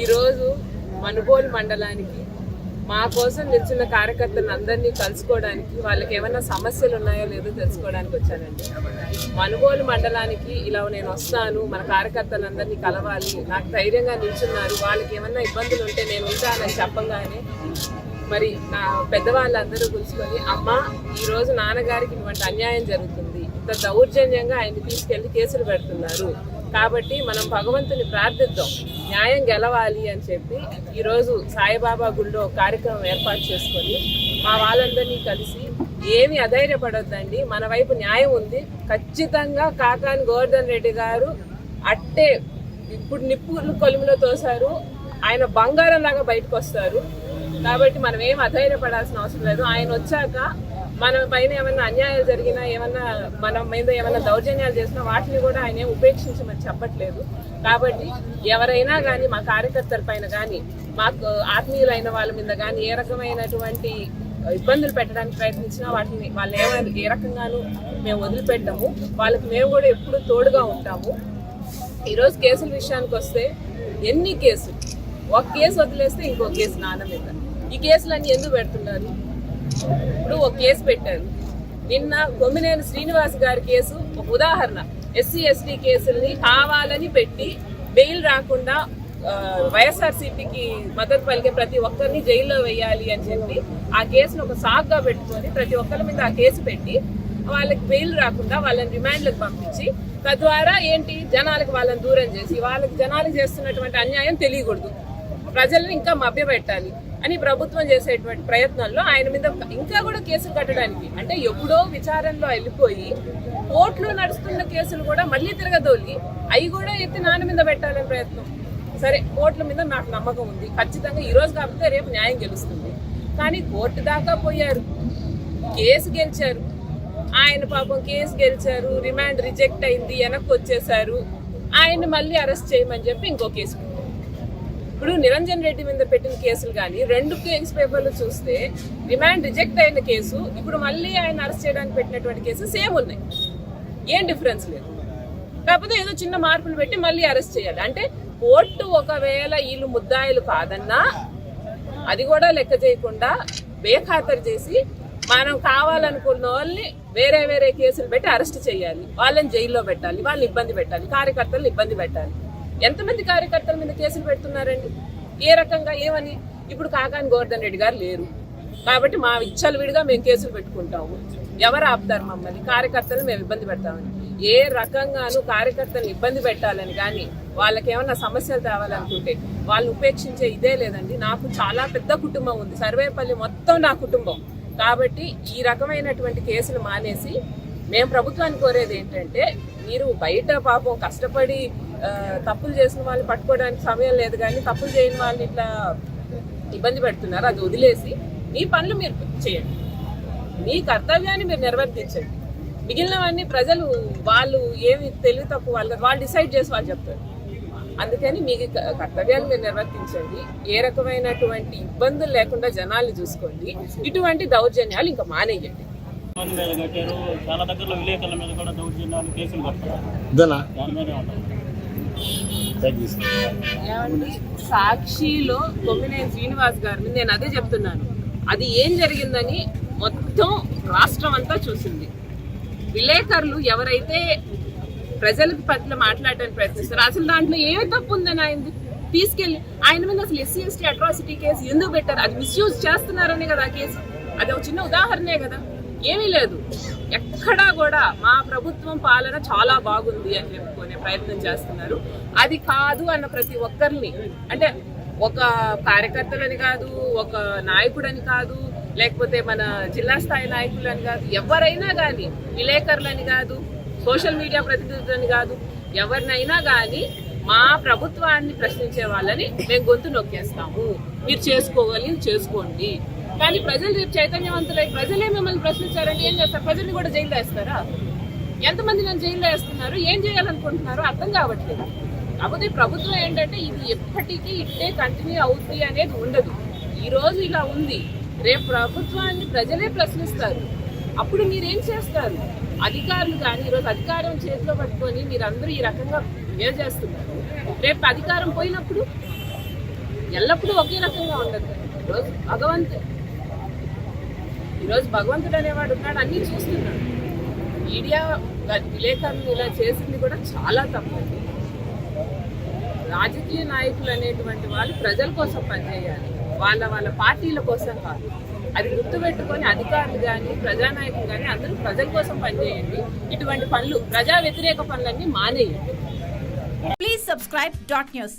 ఈరోజు మనుబోలు మండలానికి మా కోసం నిల్చున్న కార్యకర్తలను అందరినీ కలుసుకోవడానికి వాళ్ళకి ఏమైనా సమస్యలు ఉన్నాయో లేదో తెలుసుకోవడానికి వచ్చానండి. మనుగోలు మండలానికి ఇలా నేను వస్తాను మన కార్యకర్తలందరినీ కలవాలి నాకు ధైర్యంగా నిల్చున్నారు వాళ్ళకి ఏమైనా ఇబ్బందులు ఉంటే నేను ఉంటానని చెప్పగానే మరి నా పెద్దవాళ్ళందరూ కూర్చుకొని అమ్మ ఈరోజు నాన్నగారికి ఇటువంటి అన్యాయం జరుగుతుంది. ఇంత దౌర్జన్యంగా ఆయన తీసుకెళ్ళి కేసులు పెడుతున్నారు. కాబట్టి మనం భగవంతుని ప్రార్థిద్దాం. న్యాయం గెలవాలి అని చెప్పి ఈరోజు సాయిబాబా గుళ్ళో కార్యక్రమం ఏర్పాటు చేసుకొని మా వాళ్ళందరినీ కలిసి ఏమి అధైర్యపడొద్దండి. మన వైపు న్యాయం ఉంది. ఖచ్చితంగా కాకాని గోవర్ధన్ రెడ్డి గారు అట్టే ఇప్పుడు నిప్పులు కొలుములో తోసారు ఆయన బంగారం లాగా బయటకు వస్తారు కాబట్టి మనం ఏం అధైర్యపడాల్సిన అవసరం లేదు. ఆయన వచ్చాక మన పైన ఏమైనా అన్యాయాలు జరిగినా ఏమన్నా మన మీద ఏమైనా దౌర్జన్యాలు చేసినా వాటిని కూడా ఆయన ఉపేక్షించమని చెప్పట్లేదు. కాబట్టి ఎవరైనా కానీ మా కార్యకర్తల పైన కానీ మాకు ఆత్మీయులైన వాళ్ళ మీద కానీ ఏ రకమైనటువంటి ఇబ్బందులు పెట్టడానికి ప్రయత్నించినా వాటిని వాళ్ళు ఏమైనా ఏ రకంగానూ మేము వదిలిపెట్టము. వాళ్ళకి మేము కూడా ఎప్పుడు తోడుగా ఉంటాము. ఈరోజు కేసుల విషయానికి వస్తే ఎన్ని కేసులు? ఒక కేసు వదిలేస్తే ఇంకో కేసు నాన్న మీద. ఈ కేసులన్నీ ఎందుకు పెడుతున్నారు? ఇప్పుడు ఒక కేసు పెట్టారు నిన్న కొమ్మినేని శ్రీనివాస్ గారి కేసు ఒక ఉదాహరణ. ఎస్సీ ఎస్టీ కేసుల్ని కావాలని పెట్టి బెయిల్ రాకుండా వైఎస్ఆర్సీపీకి మద్దతు పలికే ప్రతి ఒక్కరిని జైల్లో వేయాలి అని చెప్పి ఆ కేసును ఒక సాగ్గా పెట్టుకొని ప్రతి ఒక్కరి మీద ఆ కేసు పెట్టి వాళ్ళకి బెయిల్ రాకుండా వాళ్ళని రిమాండ్లకు పంపించి తద్వారా ఏంటి? జనాలకు వాళ్ళని దూరం చేసి వాళ్ళకి జనాలకు చేస్తున్నటువంటి అన్యాయం తెలియకూడదు. ప్రజల్ని ఇంకా మభ్యపెట్టాలి. అని ప్రభుత్వం చేసేటువంటి ప్రయత్నంలో ఆయన మీద ఇంకా కూడా కేసులు కట్టడానికి. అంటే ఎప్పుడో విచారణలో వెళ్ళిపోయి కోర్టులో నడుస్తున్న కేసులు కూడా మళ్ళీ తిరగదోలి అవి కూడా ఎత్తి నాన్న మీద పెట్టాలని ప్రయత్నం. సరే కోర్టుల మీద నాకు నమ్మకం ఉంది. ఖచ్చితంగా ఈరోజు కాకపోతే రేపు న్యాయం గెలుస్తుంది. కానీ కోర్టు దాకా పోయారు. కేసు గెలిచారు. ఆయన పాపం కేసు గెలిచారు. రిమాండ్ రిజెక్ట్ అయింది. వెనక్కి వచ్చేసారు ఆయన్ని మళ్ళీ అరెస్ట్ చేయమని చెప్పి ఇంకో కేసు ఇప్పుడు నిరంజన్ రెడ్డి మీద పెట్టిన కేసులు కానీ రెండు కేసు పేపర్లు చూస్తే రిమాండ్ రిజెక్ట్ అయిన కేసు ఇప్పుడు మళ్ళీ ఆయన అరెస్ట్ చేయడానికి పెట్టినటువంటి కేసు సేమ్ ఉన్నాయి. ఏం డిఫరెన్స్ లేదు. కాకపోతే ఏదో చిన్న మార్పులు పెట్టి మళ్ళీ అరెస్ట్ చేయాలి. అంటే కోర్టు ఒకవేళ వీళ్ళు ముద్దాయిలు కాదన్నా అది కూడా లెక్క చేయకుండా బేఖాతరు చేసి మనం కావాలనుకున్న వాళ్ళని వేరే వేరే కేసులు పెట్టి అరెస్ట్ చేయాలి. వాళ్ళని జైల్లో పెట్టాలి వాళ్ళని ఇబ్బంది పెట్టాలి కార్యకర్తలను ఇబ్బంది పెట్టాలి. ఎంతమంది కార్యకర్తల మీద కేసులు పెడుతున్నారండి? ఏ రకంగా ఏమని? ఇప్పుడు కాకాని గోవర్ధన్ రెడ్డి గారు లేరు. కాబట్టి మా ఇచ్చలు విడిగా మేము కేసులు పెట్టుకుంటాము. ఎవరు ఆపుతారు మమ్మల్ని? కార్యకర్తలు మేము ఇబ్బంది పెడతామని. ఏ రకంగానూ కార్యకర్తలను ఇబ్బంది పెట్టాలని కానీ వాళ్ళకి ఏమన్నా సమస్యలు తేవాలనుకుంటే వాళ్ళు ఉపేక్షించే ఇదే లేదండి. నాకు చాలా పెద్ద కుటుంబం ఉంది. సర్వేపల్లి మొత్తం నా కుటుంబం. కాబట్టి ఈ రకమైనటువంటి కేసులు మానేసి మేము ప్రభుత్వాన్ని కోరేది ఏంటంటే మీరు బయట పాపం కష్టపడి తప్పులు చేసిన వాళ్ళని పట్టుకోవడానికి సమయం లేదు కానీ తప్పులు చేయని వాళ్ళని ఇట్లా ఇబ్బంది పెడుతున్నారు అది వదిలేసి మీ పనులు మీరు చేయండి. మీ కర్తవ్యాన్ని మీరు నిర్వర్తించండి. మిగిలినవన్నీ ప్రజలు వాళ్ళు ఏమి తెలివి తక్కువ వాళ్ళు వాళ్ళు డిసైడ్ చేసి వాళ్ళు చెప్తారు. అందుకని మీ కర్తవ్యాన్ని మీరు నిర్వర్తించండి. ఏ రకమైనటువంటి ఇబ్బందులు లేకుండా జనాల్ని చూసుకోండి. ఇటువంటి దౌర్జన్యాలు ఇంకా మానేయండి. చాలా దగ్గరలో విలేకరుల మీద కూడా దౌర్జన్యాలు కేసులు దాని మీదే ఏమండి సాక్షిలో కొమ్మినేని శ్రీనివాస్ గారిని నేను అదే చెప్తున్నాను. అది ఏం జరిగిందని మొత్తం రాష్ట్రం అంతా చూసింది. విలేకరులు ఎవరైతే ప్రజల పట్ల మాట్లాడడానికి ప్రయత్నిస్తారు అసలు దాంట్లో ఏమి తప్పు ఉందని ఆయన తీసుకెళ్ళి ఆయన మీద అసలు ఎస్సీ ఎస్టీ అట్రాసిటీ కేసు ఎందుకు పెట్టారు? అది మిస్యూజ్ చేస్తున్నారనే కదా ఆ కేసు అది ఒక చిన్న ఉదాహరణే కదా. ఏమీ లేదు. ఎక్కడా కూడా మా ప్రభుత్వం పాలన చాలా బాగుంది అని చెప్పుకునే ప్రయత్నం చేస్తున్నారు. అది కాదు అన్న ప్రతి ఒక్కరిని. అంటే ఒక కార్యకర్తలని కాదు ఒక నాయకుడని కాదు లేకపోతే మన జిల్లా స్థాయి నాయకులని కాదు ఎవరైనా కానీ విలేకరులని కాదు సోషల్ మీడియా ప్రతినిధులని కాదు ఎవరినైనా కానీ మా ప్రభుత్వాన్ని ప్రశ్నించే వాళ్ళని మేము గొంతు నొక్కేస్తాము. మీరు చేసుకోవాలి చేసుకోండి. కానీ ప్రజలు రేపు చైతన్యవంతులై ప్రజలే మిమ్మల్ని ప్రశ్నించారంటే ఏం చేస్తారు? ప్రజల్ని కూడా జైల్లో వేస్తారా? ఎంతమంది నన్ను జైల్లో వేస్తున్నారు? ఏం చేయాలనుకుంటున్నారో అర్థం కావట్లేదు. కాకపోతే ప్రభుత్వం ఏంటంటే ఇది ఎప్పటికీ ఇట్టే కంటిన్యూ అవుతుంది అనేది ఉండదు. ఈ రోజు ఇలా ఉంది. రేపు ప్రభుత్వాన్ని ప్రజలే ప్రశ్నిస్తారు. అప్పుడు మీరేం చేస్తారు? అధికారులు కానీ ఈరోజు అధికారం చేతిలో పట్టుకొని మీరందరూ ఈ రకంగా బిహేవ్ చేస్తున్నారు. రేపు అధికారం పోయినప్పుడు ఎల్లప్పుడూ ఒకే రకంగా ఉండదు. ఈరోజు భగవంతు ఈరోజు భగవంతుడు అనేవాడు ఉన్నాడు అన్నీ చూస్తున్నాడు. మీడియా విలేకరులు ఇలా చేసింది కూడా చాలా తప్పండి రాజకీయ నాయకులు అనేటువంటి వాళ్ళు ప్రజల కోసం పనిచేయాలి. వాళ్ళ వాళ్ళ పార్టీల కోసం కాదు. అది గుర్తుపెట్టుకొని అధికారులు కానీ ప్రజానాయకులు కానీ అందరూ ప్రజల కోసం పనిచేయండి. ఇటువంటి పనులు ప్రజా వ్యతిరేక పనులన్నీ మానేయండి. Please subscribe dot news